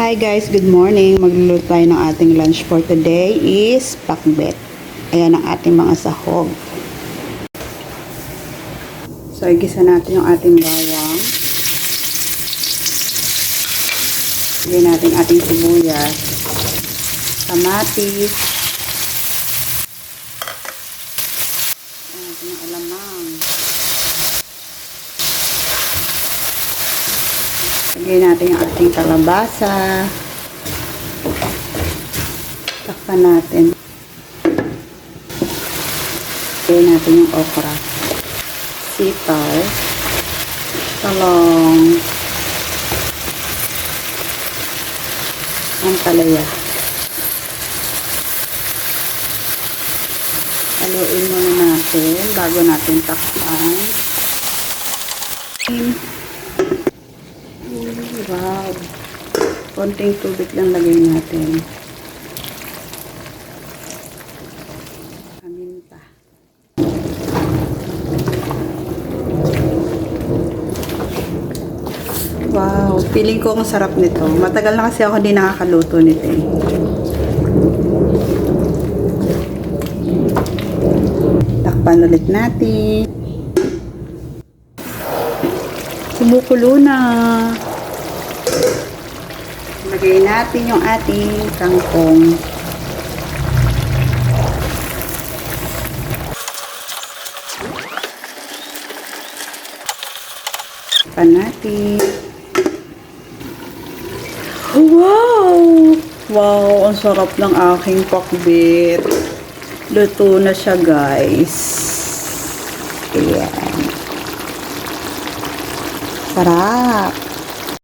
Hi guys, good morning. Magluluto tayo ng ating lunch for today is pakbet. Ayan ang ating mga sahog. So, igisa natin yung ating bawang. Lagyan natin ating sibuyas. Kamatis. Yung alamang. Lagyan natin yung ating kalabasa. Takpan natin. Lagyan natin yung okra. Sitaw. Talong. Ang talaya. Haluin muna natin bago natin takpan. Wow. Konting tubig lang lagay natin. Paminta. Wow, feeling ko ang sarap nito. Matagal na kasi ako hindi nakakaluto nito eh. Takpan ulit natin. Kumukulo na. Lagay natin yung ating kangkong. Takpan natin. Wow! Wow, ang sarap ng aking pakbit. Luto na siya, guys. Ayan. Sarap.